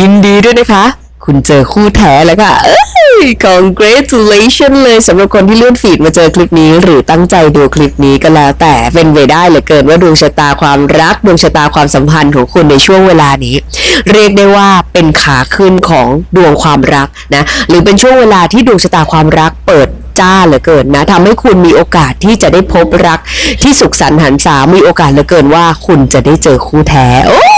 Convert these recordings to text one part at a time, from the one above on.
ยินดีด้วยนะคะ คุณเจอคู่แท้แล้วค่ะเอ้ congratulation เลยสำหรับคนที่เลื่อนฟีดมาเจอคลิปนี้ หรือตั้งใจดูคลิปนี้ก็แล้วแต่เป็นไปได้เหลือเกินว่าดวงชะตาความรักดวงชะตาความสัมพันธ์ของคุณในช่วงเวลานี้ เรียกได้ว่าเป็นขาขึ้นของดวงความรักนะหรือเป็นช่วงเวลาที่ดวงชะตาความรักเปิดจ้าเหลือเกินนะทำให้คุณมีโอกาสที่จะได้พบรักที่สุขสันต์หันษามีโอกาสเหลือเกินว่า คุณจะได้เจอคู่แท้โอ้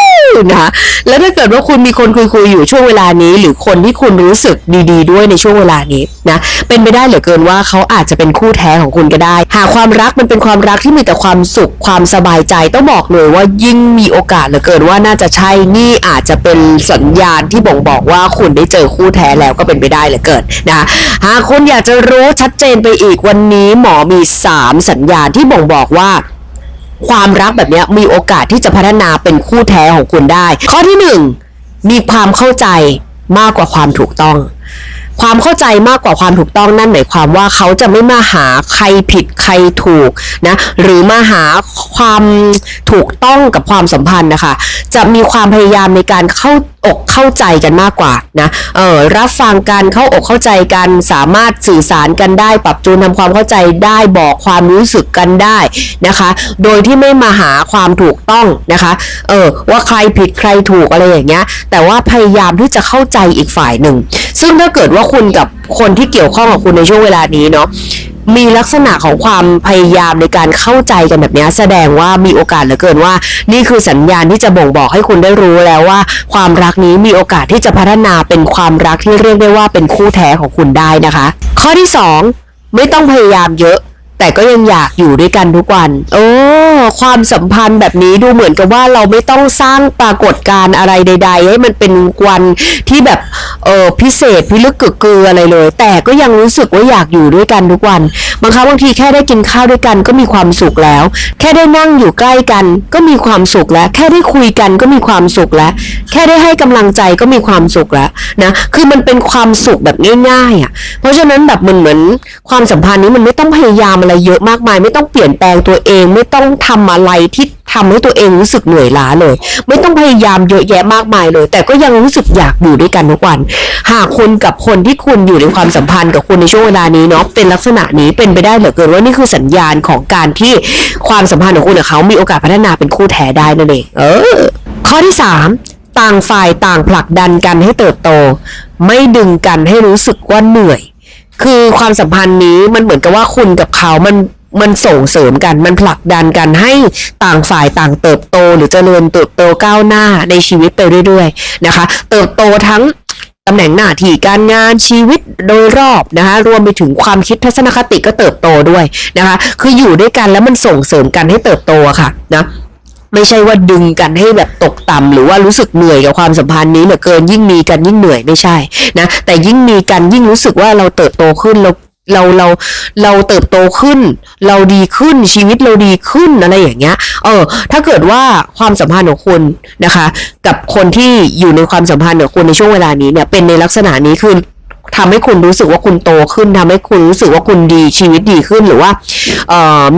นะคะแล้วถ้าเกิดว่าคุณมีคนคุยๆอยู่ช่วงเวลานี้ หรือคนที่คุณรู้สึกดี ๆ ด้วยในช่วงเวลานี้นะเป็นไปได้เหลือเกินว่าเขาอาจจะเป็นคู่แท้ของคุณก็ได้ หากความรักมันเป็นความรักที่มีแต่ความสุขความสบายใจต้องบอกเลยว่ายิ่งมีโอกาสเหลือเกินว่าน่าจะใช่นี่อาจจะเป็นสัญญาณที่บ่งบอกว่าคุณได้เจอคู่แท้แล้วก็เป็นไปได้เหลือเกินนะหากคุณอยากจะรู้ชัดเจนไปอีกวันนี้หมอมี 3 สัญญาณที่บ่งบอกว่า ความรักแบบนี้มีโอกาสที่จะพัฒนาเป็นคู่แท้ของคุณได้ ข้อที่หนึ่งมีความเข้าใจมากกว่าความถูกต้อง ความเข้าใจมากกว่าความถูกต้องนั่นหมายความว่าเขาจะไม่มาหาใครผิดใครถูกนะหรือมาหาความถูกต้องกับความสัมพันธ์นะคะ จะมีความพยายามในการเข้าอกเข้าใจกันมากกว่านะเออรับฟังกันเข้าอกเข้าใจกันสามารถสื่อสารกันได้ ปรับจูนทำความเข้าใจได้บอกความรู้สึกกันได้นะคะ โดยที่ไม่มาหาความถูกต้องนะคะเออว่าใครผิดใครถูกอะไรอย่างเงี้ยแต่ว่าพยายามที่จะเข้าใจอีกฝ่ายหนึ่งซึ่งถ้าเกิดว่าคุณกับคนที่เกี่ยวข้องกับคุณในช่วงเวลานี้เนาะมีลักษณะของความพยายามในการเข้าใจกันแบบนี้แสดงว่ามีโอกาสเหลือเกินว่า นี่คือสัญญาณที่จะบ่งบอกให้คุณได้รู้แล้วว่า ความรักนี้มีโอกาสที่จะพัฒนาเป็นความรักที่เรียกได้ว่าเป็นคู่แท้ของคุณได้นะคะ ข้อที่สองไม่ต้องพยายามเยอะ แต่ก็ยังอยากอยู่ด้วยกันทุกวัน โอ้ความสัมพันธ์แบบนี้ดูเหมือนกับว่าเราไม่ต้องสร้างปรากฏการณ์อะไรใด ๆ ให้มันเป็นวันที่แบบ เออพิเศษพิลึกกึกกืออะไรเลย แต่ก็ยังรู้สึกว่าอยากอยู่ด้วยกันทุกวันบางครั้งบางทีแค่ได้กินข้าวด้วยกันก็มีความสุขแล้ว แค่ได้นั่งอยู่ใกล้กัน ก็มีความสุขแล้ว แค่ได้คุยกันก็มีความสุขแล้ว แค่ได้ให้กำลังใจก็มีความสุขแล้วนะคือมันเป็นความสุขแบบง่ายๆอะเพราะฉะนั้นแบบมันเหมือนความสัมพันธ์นี้มันไม่ต้องพยายามอะไรเยอะมากมาย ไม่ต้องเปลี่ยนแปลงตัวเองไม่ต้องทำอะไรที่ ทำให้ตัวเองรู้สึกเหนื่อยล้าเลย ไม่ต้องพยายามเยอะแยะมากมายเลย แต่ก็ยังรู้สึกอยากอยู่ด้วยกันทุกวัน หากคุณกับคนที่คุณอยู่ในความสัมพันธ์กับคุณในช่วงเวลานี้เนาะเป็นลักษณะนี้เป็นไปได้เหลือเกินว่านี่คือสัญญาณของการที่ความสัมพันธ์ของคุณกับเขา มีโอกาสพัฒนาเป็นคู่แท้ได้นั่นเองเออ ข้อที่สามต่างฝ่ายต่างผลักดันกันให้เติบโต ไม่ดึงกันให้รู้สึกว่าเหนื่อย คือความสัมพันธ์นี้มันเหมือนกับว่าคุณกับเขามัน มันส่งเสริมกันมันผลักดันกันให้ต่างฝ่ายต่างเติบโต หรือเจริญเติบโตก้าวหน้าในชีวิตไปเรื่อยๆนะคะ เติบโตทั้งตำแหน่งหน้าที่การงานชีวิตโดยรอบนะคะรวมไปถึงความคิดทัศนคติก็เติบโตด้วยนะคะคืออยู่ด้วยกันแล้วมันส่งเสริมกันให้เติบโตะค่ะนะไม่ใช่ว่าดึงกันให้แบบตกต่ำหรือว่ารู้สึกเหนื่อยกับความสัมพันธ์นี้เหลือเกินยิ่งมีกันยิ่งเหนื่อยไม่ใช่นะแต่ยิ่งมีกันยิ่งรู้สึกว่าเราเติบโตขึ้นเรา เราเราเราเติบโตขึ้น เราดีขึ้นชีวิตเราดีขึ้นอะไรอย่างเงี้ย เออ ถ้าเกิดว่าความสัมพันธ์ของคุณนะคะ กับคนที่อยู่ในความสัมพันธ์ของคุณในช่วงเวลานี้เนี่ยเป็นในลักษณะนี้คือ ทำให้คุณรู้สึกว่าคุณโตขึ้นทำให้คุณรู้สึกว่าคุณดีชีวิตดีขึ้นหรือว่า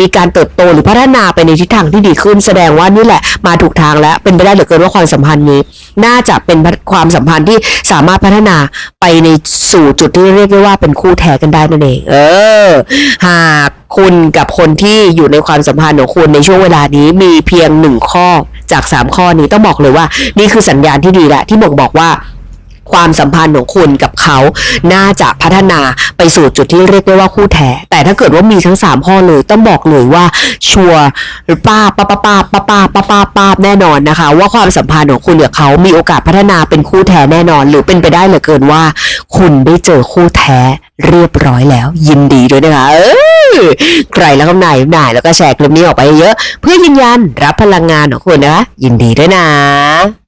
มีการเติบโตหรือพัฒนาไปในทิศทางที่ดีขึ้น แสดงว่านี่แหละมาถูกทางแล้วเป็นไปได้เหลือเกินว่าความสัมพันธ์นี้ น่าจะเป็นความสัมพันธ์ที่สามารถพัฒนาไปในสู่จุดที่เรียกได้ว่าเป็นคู่แท้กันได้นั่นเองเออ หากคุณกับคนที่อยู่ในความสัมพันธ์ของคุณในช่วงเวลานี้มีเพียงหนึ่งข้อจากสามข้อนี้ต้องบอกเลยว่า นี่คือสัญญาณที่ดีแหละที่บ่งบอกว่า ความสัมพันธ์ของคุณกับเขาน่าจะพัฒนาไปสู่จุดที่เรียกได้ว่าคู่แท้แต่ถ้าเกิดว่ามีทั้งสามข้อเลยต้องบอกเลยว่าชัวร์หรือป้าป้าป้าป้าป้าป้าป้าป้าป้าแน่นอนนะคะ ว่าความสัมพันธ์ของคุณกับเขามีโอกาสพัฒนาเป็นคู่แท้แน่นอน หรือเป็นไปได้เหลือเกินว่า คุณได้เจอคู่แท้เรียบร้อยแล้ว ยินดีด้วยนะคะเออใครแล้วก็ไหนไหนแล้วก็แชร์คลิปนี้ออกไปเยอะ เพื่อยืนยันรับพลังงานของคุณนะคะยินดีด้วยนะ